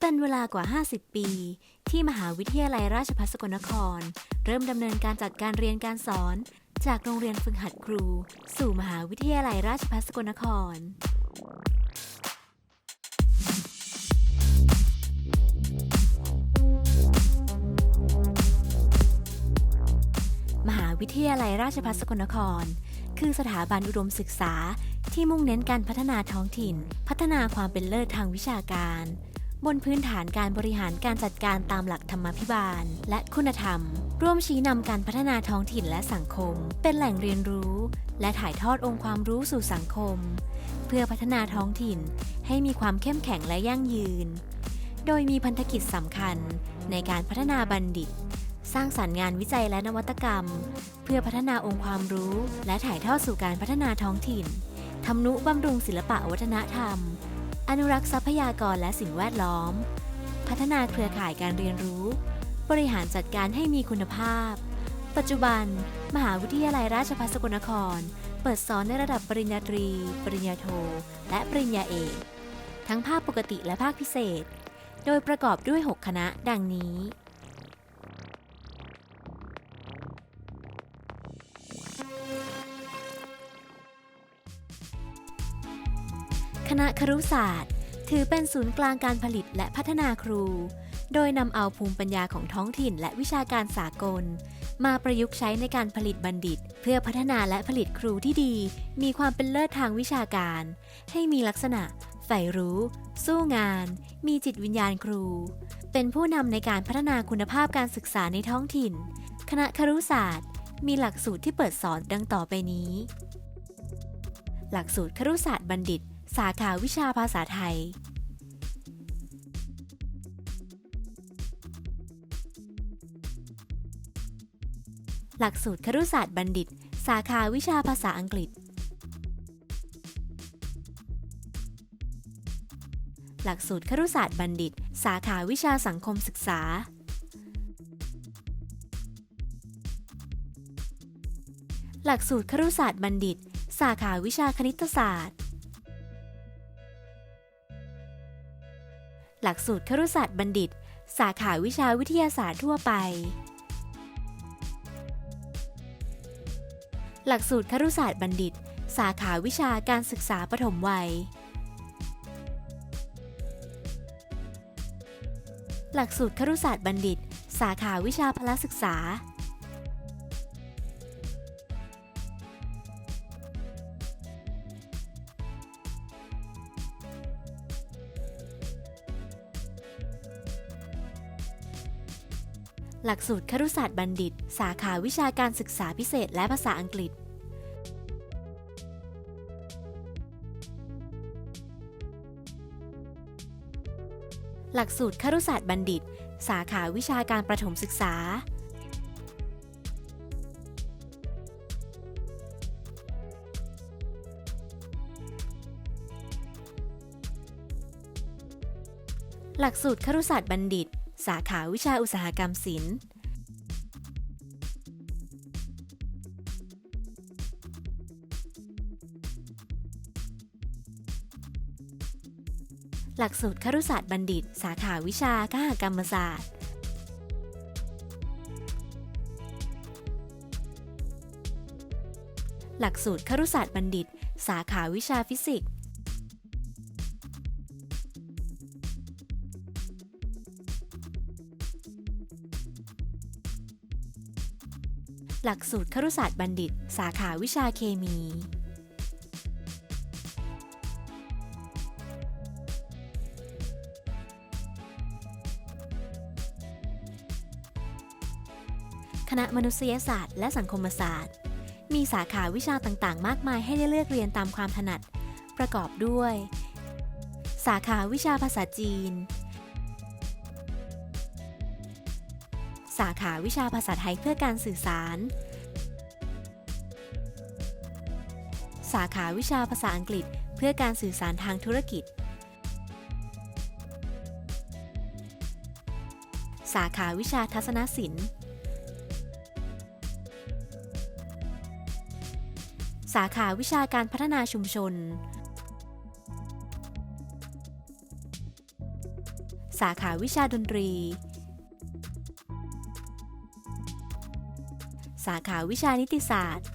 เป็นเวลากว่า 50 ปี ที่มหาวิทยาลัยราชภัฏสกลนคร เริ่มดำเนินการจัดการเรียนการสอน จากโรงเรียนฝึกหัดครู สู่มหาวิทยาลัยราชภัฏสกลนคร วิทยาลัยราชภัฏสกลนคร คือสถาบันอุดมศึกษาที่มุ่งเน้นการพัฒนาท้องถิ่น พัฒนาความเป็นเลิศทางวิชาการ บนพื้นฐานการบริหารการจัดการตามหลักธรรมาภิบาล และคุณธรรม ร่วมชี้นำการพัฒนาท้องถิ่นและสังคม เป็นแหล่งเรียนรู้ และถ่ายทอดองค์ความรู้สู่สังคม เพื่อพัฒนาท้องถิ่น ให้มีความเข้มแข็งและยั่งยืน โดยมีพันธกิจสำคัญในการพัฒนาบัณฑิต สร้างสรรค์งานวิจัยและนวัตกรรม เพื่อพัฒนาองค์ความรู้ และถ่ายทอดสู่การพัฒนาท้องถิ่นทำนุบำรุงศิลปะวัฒนธรรม อนุรักษ์ทรัพยากรและสิ่งแวดล้อม พัฒนาเครือข่ายการเรียนรู้ บริหารจัดการให้มีคุณภาพ ปัจจุบัน มหาวิทยาลัยราชภัฏสกลนคร เปิดสอนในระดับปริญญาตรี ปริญญาโท และปริญญาเอก ทั้งภาคปกติและภาคพิเศษ โดยประกอบด้วย 6 คณะ ดังนี้ ณะครุศาสตร์ ถือเป็นศูนย์กลางการผลิตและพัฒนาครู โดยนำเอาภูมิปัญญาของท้องถิ่นและวิชาการสากล มาประยุกต์ใช้ในการผลิตบัณฑิต เพื่อพัฒนาและผลิตครูที่ดี มีความเป็นเลิศทางวิชาการ ให้มีลักษณะใฝ่รู้ สู้งาน มีจิตวิญญาณครู เป็นผู้นำในการพัฒนาคุณภาพการศึกษาในท้องถิ่น คณะครุศาสตร์ มีหลักสูตรที่เปิดสอนดังต่อไปนี้ หลักสูตรครุศาสตร์บัณฑิต สาขาวิชาภาษาไทย หลักสูตรครุศาสตร์บัณฑิต สาขาวิชาภาษาอังกฤษ หลักสูตรครุศาสตร์บัณฑิต สาขาวิชาสังคมศึกษาหลักสูตรครุศาสตร์บัณฑิต สาขาวิชาคณิตศาสตร์ หลักสูตรครุศาสตร์บัณฑิต สาขาวิชาวิทยาศาสตร์ทั่วไป หลักสูตรครุศาสตร์บัณฑิต สาขาวิชาการศึกษาปฐมวัย หลักสูตรครุศาสตร์บัณฑิต สาขาวิชาพละศึกษา หลักสูตรครุศาสตร์บัณฑิต สาขาวิชาการศึกษาพิเศษและภาษาอังกฤษ หลักสูตรครุศาสตร์บัณฑิต สาขาวิชาการประถมศึกษา หลักสูตรครุศาสตร์บัณฑิต สาขาวิชาอุตสาหกรรมศิลป์ หลักสูตรครุศาสตร์บัณฑิต สาขาวิชาคหกรรมศาสตร์หลักสูตรครุศาสตร์บัณฑิต สาขาวิชาฟิสิกส์ หลักสูตรครุศาสตร์บัณฑิต สาขาวิชาเคมี คณะมนุษยศาสตร์และสังคมศาสตร์ มีสาขาวิชาต่างๆ มากมายให้ได้เลือกเรียนตามความถนัด ประกอบด้วย สาขาวิชาภาษาจีนาวิชาภาษาไทยเพื่อการสื่อสาร สาขาวิชาภาษาอังกฤษเพื่อการสื่อสารทางธุรกิจ สาขาวิชาทัศนศิลป์ สาขาวิชาการพัฒนาชุมชน สาขาวิชาดนตรี สาขาวิชานิติศาสตร์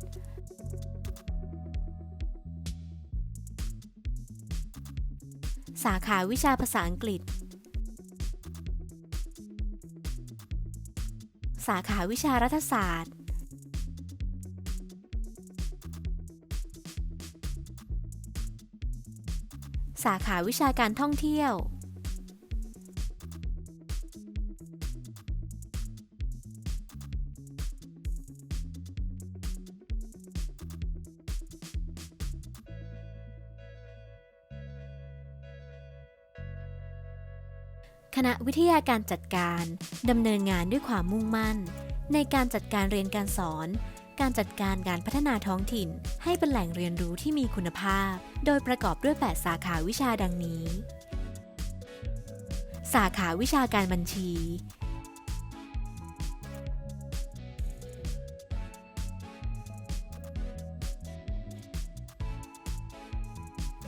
สาขาวิชาภาษาอังกฤษ สาขาวิชารัฐศาสตร์ สาขาวิชาการท่องเที่ยว คณะวิทยาการจัดการดำเนินงานด้วยความมุ่งมั่น ในการจัดการเรียนการสอน การจัดการการพัฒนาท้องถิ่น ให้เป็นแหล่งเรียนรู้ที่มีคุณภาพ โดยประกอบด้วย 8 สาขาวิชาดังนี้ สาขาวิชาการบัญชี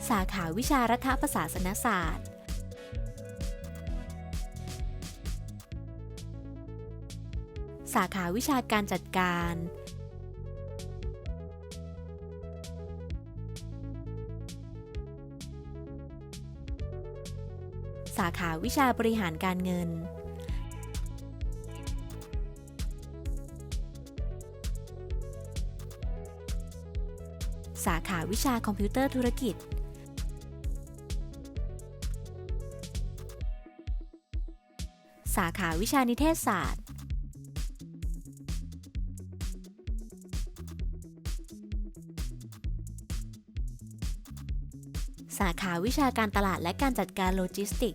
สาขาวิชารัฐประศาสนศาสตร์ สาขาวิชาการจัดการ สาขาวิชาบริหารการเงิน สาขาวิชาคอมพิวเตอร์ธุรกิจสาขาวิชานิเทศศาสตร์ สาขาวิชาการตลาดและการจัดการโลจิสติก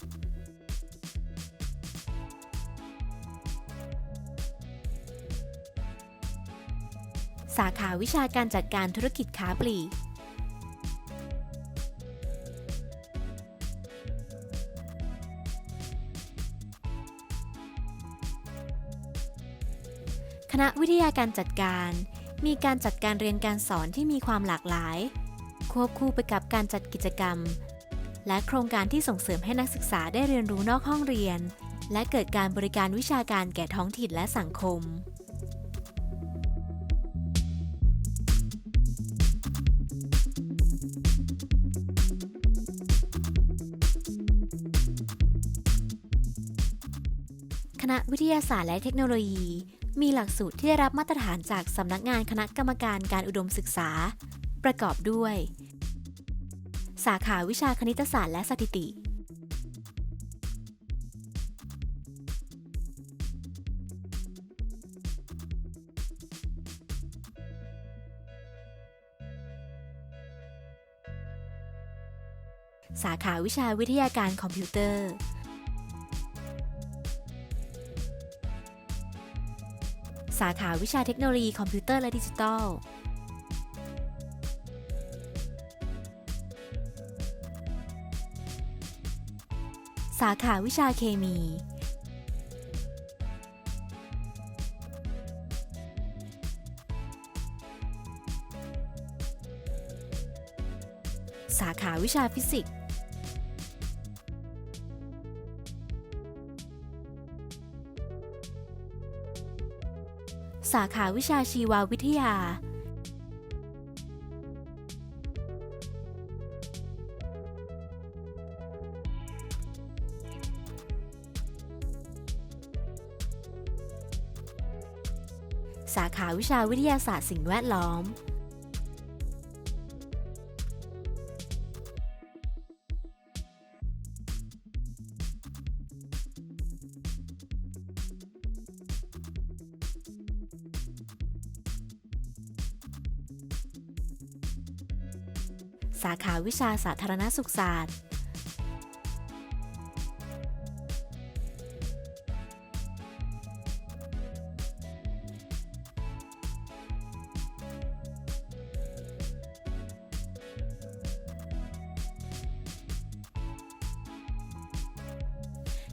สาขาวิชาการจัดการธุรกิจค้าปลีก คณะวิทยาการจัดการ มีการจัดการเรียนการสอนที่มีความหลากหลาย ควบคู่ไปกับการจัดกิจกรรม และโครงการที่ส่งเสริมให้นักศึกษาได้เรียนรู้นอกห้องเรียน และเกิดการบริการวิชาการแก่ท้องถิ่นและสังคมคณะวิทยาศาสตร์และเทคโนโลยี มีหลักสูตรที่ได้รับมาตรฐานจากสำนักงานคณะกรรมการการอุดมศึกษา ประกอบด้วย สาขาวิชาคณิตศาสตร์และสถิติ สาขาวิชาวิทยาการคอมพิวเตอร์ สาขาวิชาเทคโนโลยีคอมพิวเตอร์และดิจิทัล สาขาวิชาเคมี สาขาวิชาฟิสิกส์ สาขาวิชาชีววิทยา วิชาวิทยาศาสตร์สิ่งแวดล้อม สาขาวิชาสาธารณสุขศาสตร์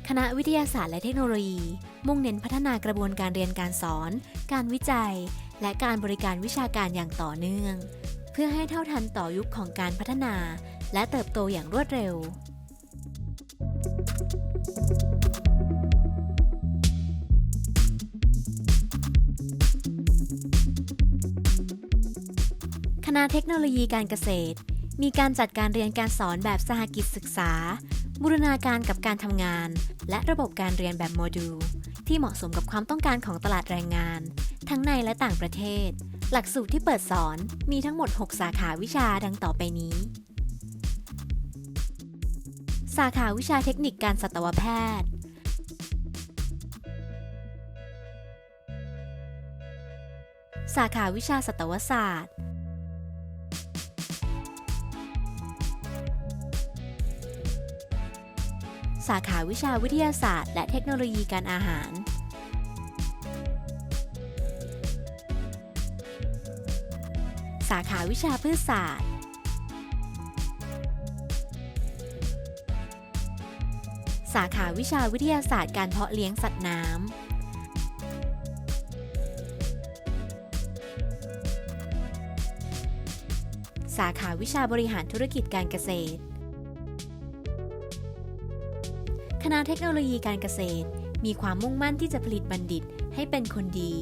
คณะวิทยาศาสตร์และเทคโนโลยี มุ่งเน้นพัฒนากระบวนการเรียนการสอน การวิจัย และการบริการวิชาการอย่างต่อเนื่อง เพื่อให้เท่าทันต่อยุคของการพัฒนา และเติบโตอย่างรวดเร็ว คณะเทคโนโลยีการเกษตร มีการจัดการเรียนการสอนแบบสหกิจศึกษา บูรณาการกับการทำงาน และระบบการเรียนแบบโมดูล ที่เหมาะสมกับความต้องการของตลาดแรงงาน ทั้งในและต่างประเทศ หลักสูตรที่เปิดสอนมีทั้งหมด 6 สาขาวิชาดังต่อไปนี้ สาขาวิชาเทคนิคการสัตวแพทย์ สาขาวิชาสัตวศาสตร์ สาขาวิชาวิทยาศาสตร์ และเทคโนโลยีการอาหาร สาขาวิชาพืชศาสตร์ สาขาวิชาวิทยาศาสตร์การเพาะเลี้ยงสัตว์น้ำสาขาวิชาบริหารธุรกิจการเกษตร ณะเทคโนโลยีการเกษตร มีความมุ่งมั่นที่จะผลิตบัณฑิตให้เป็นคนดี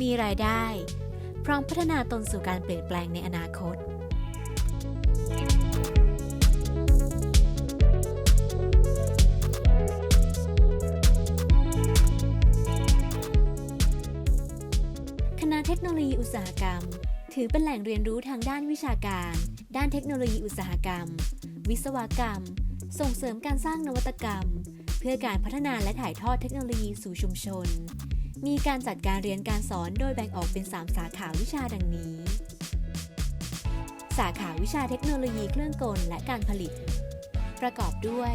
มีรายได้ พร้อมพัฒนาตนสู่การเปลี่ยนแปลงในอนาคต คณะเทคโนโลยีอุตสาหกรรม ถือเป็นแหล่งเรียนรู้ทางด้านวิชาการ ด้านเทคโนโลยีอุตสาหกรรม วิศวกรรม ส่งเสริมการสร้างนวัตกรรม เพื่อการพัฒนาและถ่ายทอดเทคโนโลยีสู่ชุมชน มีการจัดการเรียนการสอนโดยแบ่งออกเป็น 3 สาขาวิชาดังนี้ สาขาวิชาเทคโนโลยีเครื่องกลและการผลิต ประกอบด้วย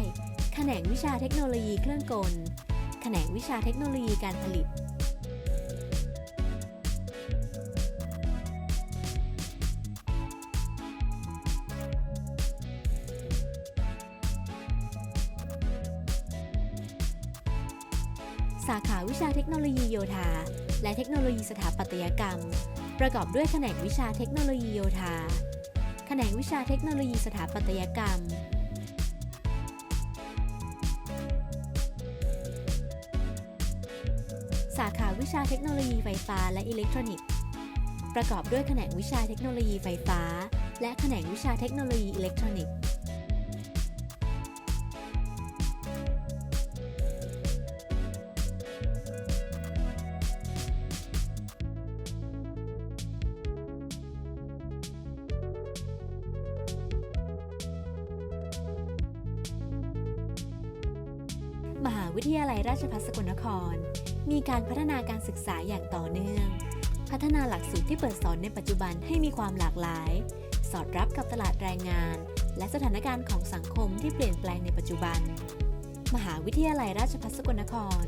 แขนงวิชาเทคโนโลยีเครื่องกล แขนงวิชาเทคโนโลยีการผลิต สาขาวิชาเทคโนโลยีโยธา และเทคโนโลยีสถาปัตยกรรม ประกอบด้วยแขนงวิชาเทคโนโลยีโยธา แขนงวิชาเทคโนโลยีสถาปัตยกรรม สาขาวิชาเทคโนโลยีไฟฟ้าและอิเล็กทรอนิกส์ ประกอบด้วยแขนงวิชาเทคโนโลยีไฟฟ้า และแขนงวิชาเทคโนโลยีอิเล็กทรอนิกส์ วิทยาลัยราชภัฏสกลนคร มีการพัฒนาการศึกษาอย่างต่อเนื่อง พัฒนาหลักสูตรที่เปิดสอนในปัจจุบันให้มีความหลากหลาย สอดรับกับตลาดแรงงาน และสถานการณ์ของสังคมที่เปลี่ยนแปลงในปัจจุบัน มหาวิทยาลัยราชภัฏสกลนคร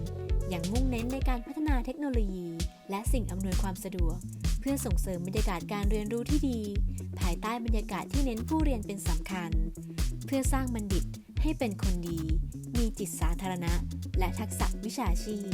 ยังมุ่งเน้นในการพัฒนาเทคโนโลยี และสิ่งอำนวยความสะดวก เพื่อส่งเสริมบรรยากาศการเรียนรู้ที่ดี ภายใต้บรรยากาศที่เน้นผู้เรียนเป็นสำคัญ เพื่อสร้างบัณฑิต ให้เป็นคนดี มีจิตสาธารณะ และทักษะวิชาชีพ